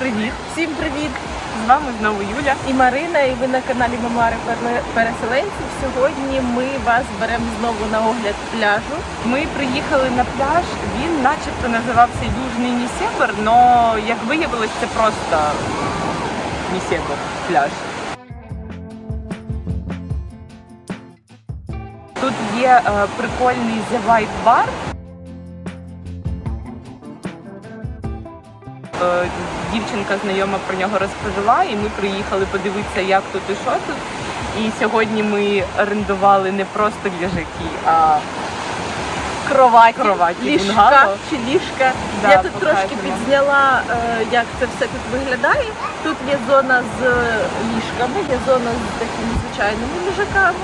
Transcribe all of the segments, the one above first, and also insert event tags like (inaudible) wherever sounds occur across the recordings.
Привіт! Всім привіт! З вами знову Юля. І Марина, і ви на каналі Мемуари переселенців. Сьогодні ми вас беремо знову на огляд пляжу. Ми приїхали на пляж. Він начебто називався Южний Нісебр, але як виявилось, це просто Нісебр пляж. Тут є е, прикольний The White Bar. Дівчинка знайома про нього розповіла, і ми приїхали подивитися, як тут і що тут. І сьогодні ми орендували не просто ліжаки, а Кроваті, Кроваті, ліжка чи ліжка. Да, Я тут покажемо. трошки підзняла, е, як це все тут виглядає. Тут є зона з ліжками, є зона з такими звичайними ліжаками.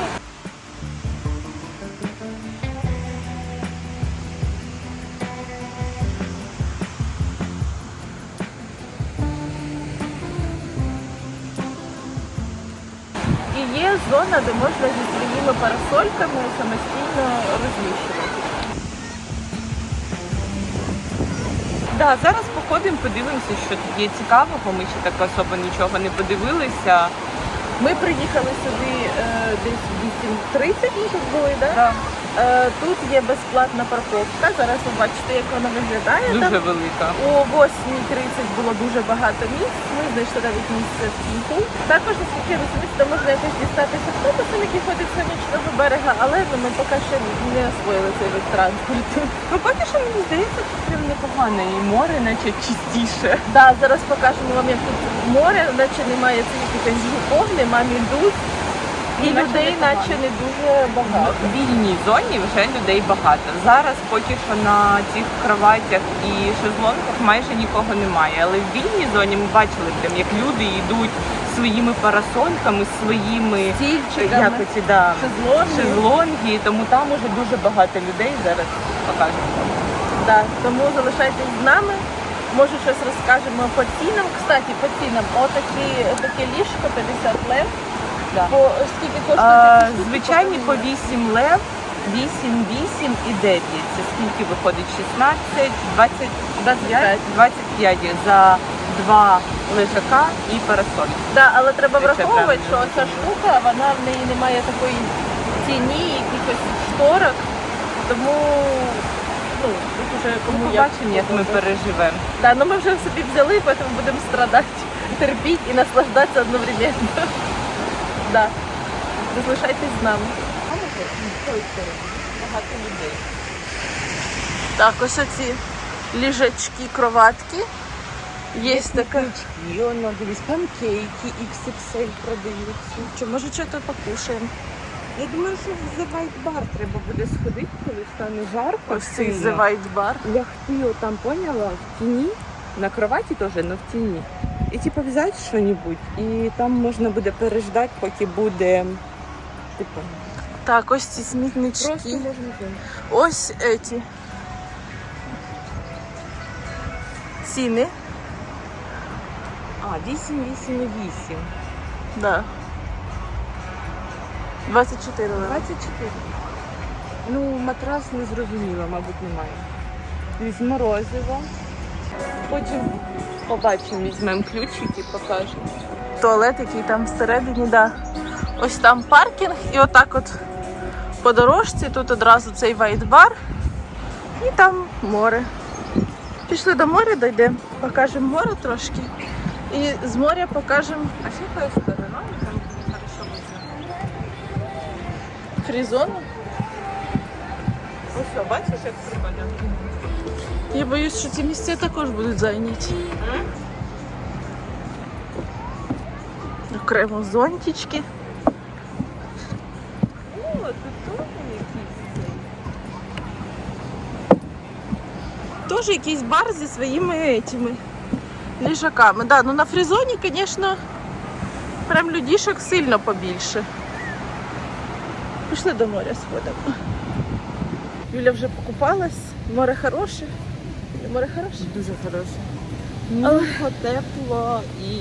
Зона, де можна зі своїми парасольками самостійно розміщувати. Да, зараз походимо, подивимося, що тут є цікавого. Ми ще так особо нічого не подивилися. Ми приїхали сюди е, десь 8.30, ми тут були, да? Да, Е, тут є безплатна парковка. Зараз ви бачите, як вона виглядає. дуже Там велика. о 8.30 було дуже багато місць. Ми знайшли навіть місце в кінку. Також, наскільки я розумію, там можна якось дістатися автобусом, який ходить сонячного берега, але ну, ми поки що не освоїли цей вид транспорту. Ну поки що мені здається, тут прям непогано. І море, наче чистіше. Да, зараз покажемо вам, як тут море, наче немає цих якихось жуков, нема мідуз. І людей, наче не дуже багато. В вільній зоні вже людей багато. Зараз поки що на цих кроватях і шезлонках майже нікого немає. Але в вільній зоні ми бачили прям, як люди йдуть своїми парасольками, своїми Стільчиками, як оці, да, шезлонги. шезлонги, тому там уже дуже багато людей. Зараз покажемо. Да, тому залишайтесь з нами. Може щось розкажемо по цінам. Кстати, по цінам. Отакі, таке ліжко 50 лев. Да. По скільки коштує? Звичайні по 8 лев, 8, 8 і 9. Це скільки виходить? 16, 20, 25, 25 за два лежака і парасоль. Да, але треба Якщо враховувати, що правильно ця штука, вона в неї не має такої тіні, якихось шторок. Тому ну, тут уже кому як побачимо, як ми переживемо. Да, ну ми вже собі взяли, тому будемо страдати, терпіти і наслаждатися одновременно. Да. Залишайтесь з нами. Багато людей. Так, ось оці ліжачки, кроватки. Є така. І воно дивись, панкейки XXL продаються. Що, може, що то покушаємо? Я думаю, що в The White Bar треба буде сходити, коли стане жарко. Ось цей сильно. The White Bar. лягти отам, поняла, в тіні, на кроваті теж, але в тіні. І типу взяти що-небудь, і там можна буде переждати, поки буде, типу, Так, ось ці смітнички. просто можна. Ось эти ціни. А, 8, 8 і 8. Да. 24 лева. 24. Ну, матрас не зрозуміло, мабуть, немає. Дивись, морозиво. Потім побачимо, візьмемо ключики, покажемо. Туалет, який там всередині, да. Ось там паркінг і отак от по дорожці, тут одразу цей вайт-бар і там море. Пішли до моря, дійдемо, покажемо море трошки. І з моря покажемо А ще якою стороною там хорошо фрізону. Ось бачиш, як прикольно? Я боюсь, що ці місця також будуть зайняті. Окремо зонтички. О, тут теж якийсь. Теж якийсь бар зі своїми этими ліжаками. Да, ну на фрізоні, звісно, прям людішок сильно побільше. Пішли до моря сходимо. Юля вже покупалась, море хороше. Море хороше. Дуже хороше. Але- тепло і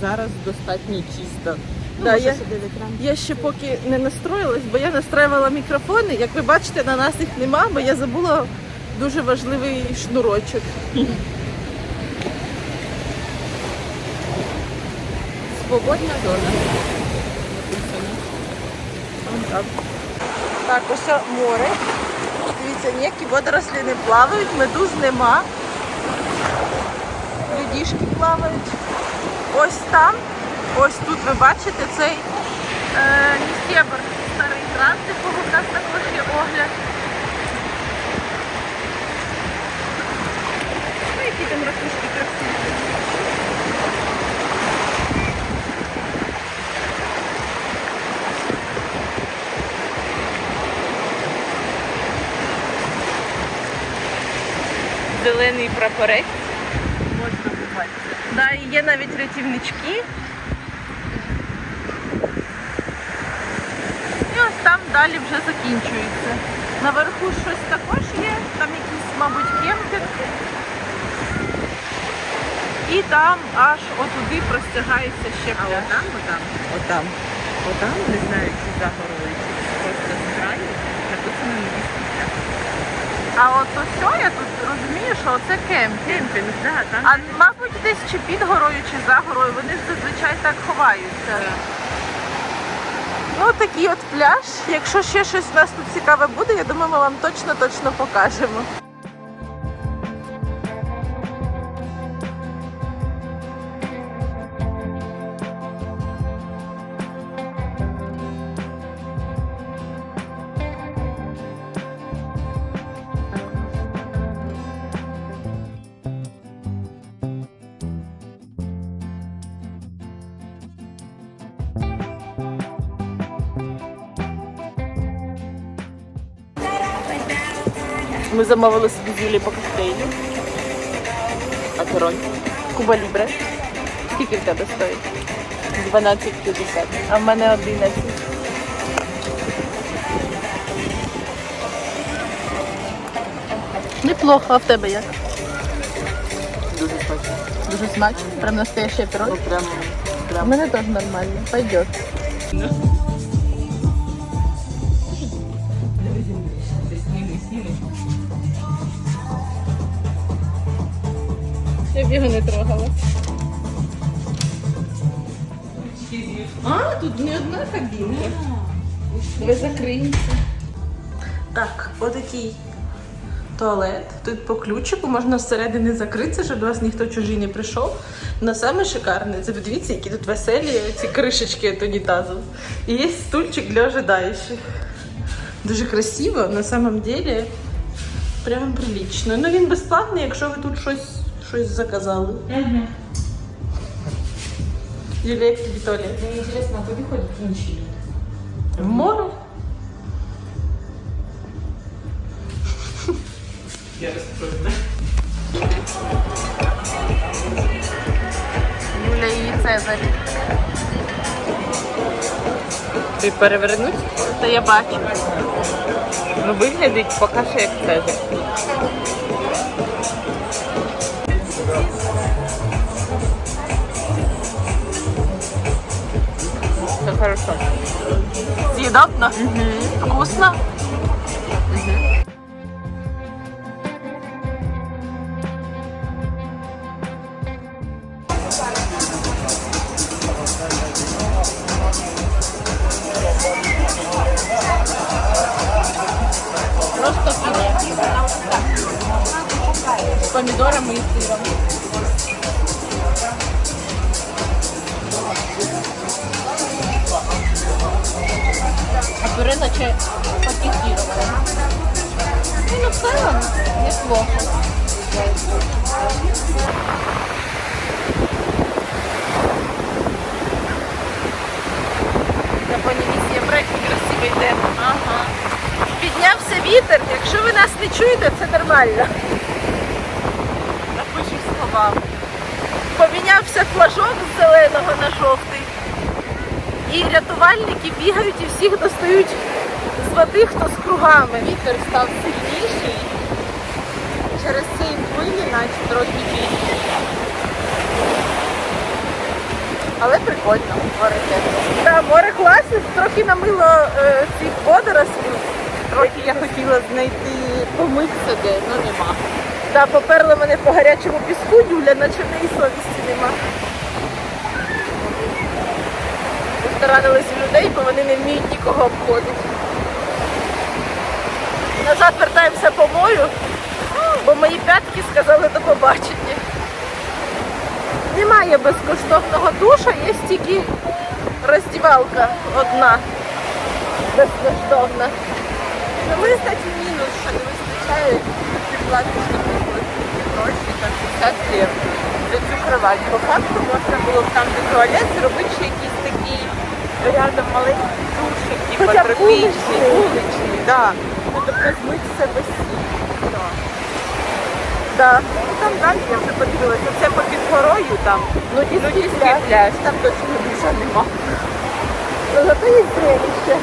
зараз достатньо чисто. Ну, Да, може, я- сюди в екран. Я ще поки не настроїлась, бо я настроювала мікрофони. Як ви бачите, на нас їх нема, бо я забула дуже важливий шнурочок. (laughs) Свободна зона. Написано. Так, ось море. Дивіться, ніякі водорослі не плавають, медуз нема. Людішки плавають. Ось там, ось тут ви бачите цей е, Ністєбр, старий грант, якого в нас також є огляд. Ну, які там ракушки прапорець. Можна побачити. Да, і є навіть рятівнички. І ось там далі вже закінчується. Наверху щось також є, там якийсь, мабуть, кемпінг. І там аж отуди простягається ще А пляж. отам, отам, отам, отам, не знаю, чи за горою, чи просто з краю, написано невістиця. А от ось що я тут розумію, що це кемпінг. Кемпінг, да, там. А мабуть, десь чи під горою, чи за горою. Вони ж зазвичай так ховаються. Ну, такий от пляж. Якщо ще щось у нас тут цікаве буде, я думаю, ми вам точно точно покажемо. Ми замовили собі з Юлі по коктейлю. А король? Куба Лібре. Скільки в тебе стоїть? 12,50. А в мене 11. Неплохо, а в тебе як? Дуже смачно. Дуже смачно. Прям настоящий пирог. Ну, прямо, У мене теж нормально. Пойдет. Його не трогала. А, тут не одна кабінка. Ви закриємося. Так, отакий туалет. Тут по ключику можна зсередини закритися, щоб до вас ніхто чужий не прийшов. Но саме шикарне, це подивіться, які тут веселі ці кришечки від унітазу. І є стульчик для ожидаючих. Дуже красиво, на самом деле. Прям прилично. Ну він безплатний, якщо ви тут щось, щось заказали. Угу. Юлія, як тобі туалет? Мені а куди ходять інші люди? В море? Я розповідаю. Юля і Цезарь. Ти перевернуть? Та я бачу. Ну, виглядить поки що як Цезарь. Хорошо. Съедобно? Вкусно? Просто филе. С помидорами и сыром. Целом неплохо. На Понівісі проект красивий йде. Ага. Піднявся вітер. Якщо ви нас не чуєте, це нормально. Напишеш слова. Помінявся флажок з зеленого на жовтий. І рятувальники бігають і всіх достають води, хто з кругами. Вітер став сильніший. Через це і хвилі наче трохи більше. Але прикольно, тепло. Так, море класне, трохи намило е, цих водорослів. Трохи я хотіла знайти помитися де, ну нема. Та поперла мене по гарячому піску, Юля, наче в неї совісті нема. потаранились в людей, бо вони не вміють нікого обходити. Назад вертаємося по морю, бо мої п'ятки сказали до побачення. Немає безкоштовного душа, є тільки роздівалка одна безкоштовна. Ми, кстати, мінус, що не вистачає наприклад, гроші, там 50 гривень за цю кровать. По факту можна було б там, де туалет, зробити ще якийсь такий рядом маленький типу Хоча б тропічний, вуличний, да. Тобто змити себе. Да. Да. Ну там далі я вже подивилася, це по під горою там. Ну, Ну, дійсно, дійсно пляж, там точно душа нема. Ну, зато є зрелище.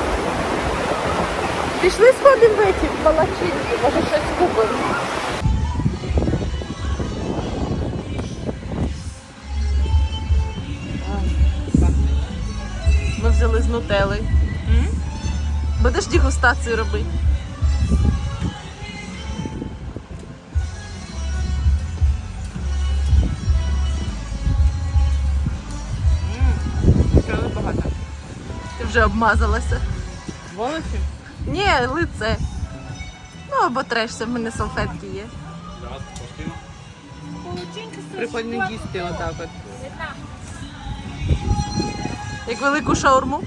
Пішли сходимо в эти, в палачинки, може щось купимо. Ми взяли з нутели. Будеш дегустацію робити? Вже обмазалася. Волосі? Ні, лице. Ну або трешся, в мене салфетки є. Прикольно їсти отак от. Як велику шаурму.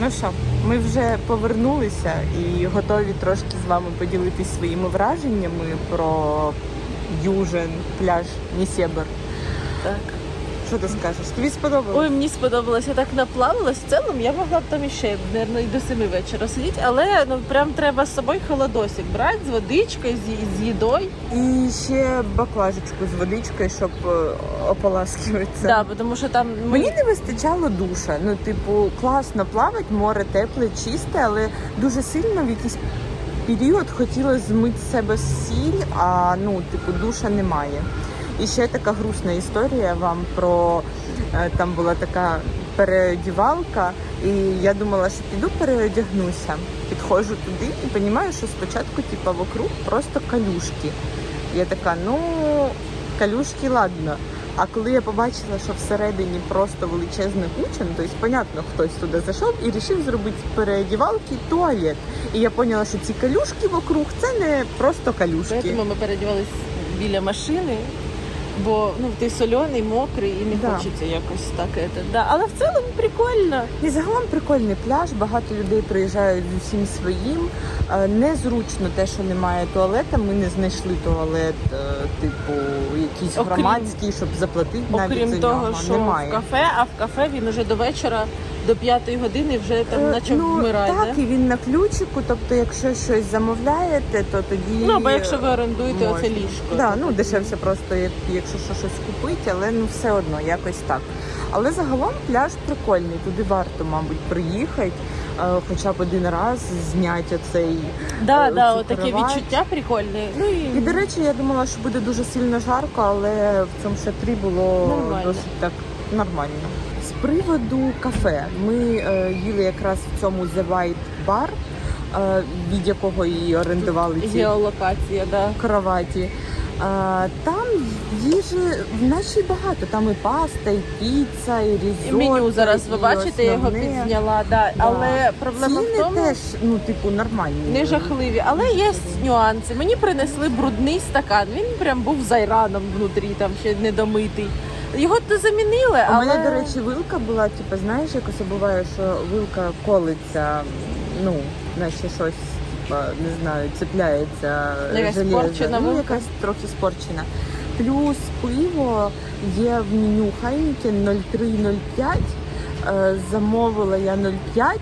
Ну що, ми вже повернулися і готові трошки з вами поділитися своїми враженнями про Южин, пляж Нісєбер. Так. Що ти скажеш? Тобі сподобалось? Ой, мені сподобалось, я так наплавилась. В цілому я могла б там іще, мабуть, і до семи вечора сидіти, але ну прям треба з собою холодосик брати з водичкою, з, з їдою. І ще баклажечку з водичкою, щоб е, ополаскуватися. Да, тому що там ми... Мені не вистачало душа. Ну, типу, класно плавати, море тепле, чисте, але дуже сильно в якийсь період хотілося змити з себе сіль, а ну, типу, душа немає. І ще така грустна історія вам про е, там була така переодівалка, і я думала, що піду переодягнуся. Підходжу туди і розумію, що спочатку, типу, вокруг просто калюшки. Я така, ну, калюшки, ладно. А коли я побачила, що всередині просто величезна куча, ну, тобто, понятно, хтось туди зайшов і вирішив зробити переодівалки туалет. І я поняла, що ці калюшки вокруг це не просто калюшки. Тому ми переодівались біля машини, бо ну ти соляний, мокрий і не Да. хочеться якось так. Это. Да. Але в цілому прикольно. І загалом прикольний пляж, багато людей приїжджають з усім своїм. Е, Незручно те, що немає туалета. Ми не знайшли туалет, е, типу, якийсь Окрім- громадський, щоб заплатити навіть Окрім за того, нього. що немає. в кафе, а в кафе він уже до вечора, до п'ятої години вже там Е, почав ну, вмирати. Так, і він на ключику, тобто, якщо щось замовляєте, то тоді. Ну, або якщо ви орендуєте можна. оце ліжко. Да, ну дешевше просто, як, якщо що щось купити, але ну все одно якось так. Але загалом пляж прикольний, туди варто, мабуть, приїхати, е, хоча б один раз зняти оцей. Да, е, да, отаке відчуття прикольне. Ну і, І до речі, я думала, що буде дуже сильно жарко, але в цьому шатрі було Нормально. досить так нормально. Приводу кафе, ми е, їли якраз в цьому The White Bar, е, від якого і орендували ці геолокація, да. кроваті. А, там їжі наче й багато. Там і паста, і піца, і різотто. І меню зараз ви бачите, я його підзняла. Да. Да. Але проблема Ціни в тому. теж, ну, типу, нормальні. Не жахливі, але є нюанси. Мені принесли брудний стакан. Він прям був з айраном внутрі, там ще недомитий. Його то замінили, У але мене, до речі, вилка була, типу, знаєш, якось буває, що вилка колиться, ну, наче щось, типа, не знаю, цепляється Якась железо. спорчена ну, вилка? якась трохи спорчена. Плюс пиво є в меню Heineken 0305. Е, Замовила я 0,5,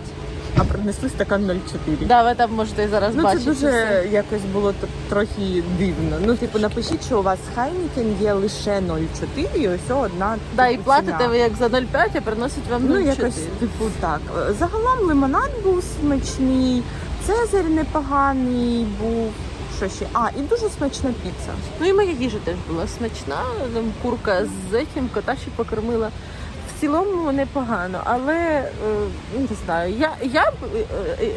а принесли стакан 0,4. да, ви там можете зараз Ну, це дуже все. якось було трохи дивно. Ну, типу, напишіть, що у вас Heineken є лише 0,4 і ось одна. Да, і типу, платите ціна. ви як за 0,5, а приносять вам 0,4. Ну, якось, типу, так. Загалом лимонад був смачний, цезарь непоганий був. Що ще? А, і дуже смачна піца. Ну і моя їжа теж була смачна. Там курка з цим кота ще покормила. В цілому непогано, але е, не знаю. Я, я б е,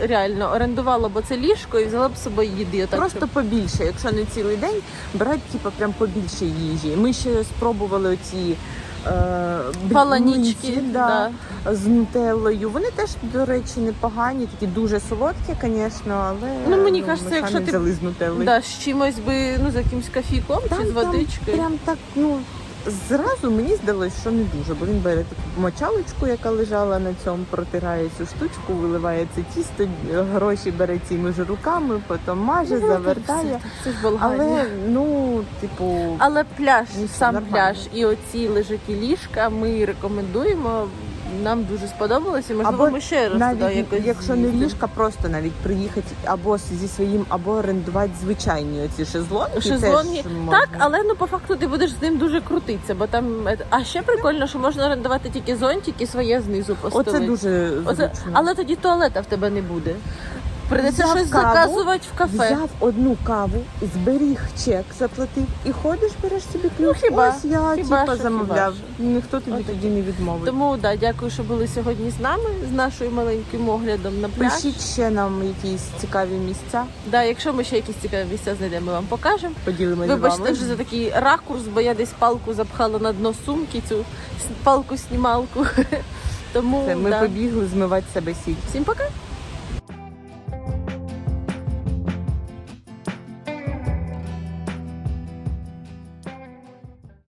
е, реально орендувала б це ліжко і взяла б з собою їди. Отак, Просто побільше, якщо не цілий день, брати типу, прям побільше їжі. Ми ще спробували оці е, Паланічки, блинці, да, з нутеллою. Вони теж, до речі, непогані, такі дуже солодкі, звісно, але Ну, мені ми кажеться, якщо ти- взяли з нутеллою. Да, з чимось би, ну, з якимсь кофійком чи з водичкою. Прям так, ну. Зразу мені здалось, що не дуже, бо він бере таку мочалочку, яка лежала на цьому, протирає цю штучку, виливає це тісто, гроші бере цими ж руками, потім маже, Ну, завертає. Це, це ж Але ну, типу, Але пляж, Ну, сам нормально. пляж і оці лежаки ліжка ми рекомендуємо. Нам дуже сподобалося. Можливо, Або ми ще раз туди якось якщо не з'їздимо. ліжка, просто навіть приїхати або зі своїм, або орендувати звичайні оці шезлонги. Шезлонги, теж можна. Так, але ну по факту ти будеш з ним дуже крутитися, бо там е, а ще прикольно, що можна орендувати тільки зонтик і своє знизу Оце постелити. дуже Оце, зручно. але тоді туалета в тебе не буде. Придеться Взяв щось каву, заказувати в кафе. Взяв одну каву, зберіг чек, заплатив і ходиш, береш собі ключ. хіба, Ось я хіба типа що, замовляв. хіба Ніхто тобі От. тоді не відмовить. Тому да, дякую, що були сьогодні з нами, з нашою маленьким оглядом на пляж. Пишіть ще нам якісь цікаві місця, Да, якщо ми ще якісь цікаві місця знайдемо, ми вам покажемо. поділимось Вибачте вже за такий ракурс, бо я десь палку запхала на дно сумки, цю палку-снімалку. (laughs) Тому Все, ми да. побігли змивати себе сіль. всім пока.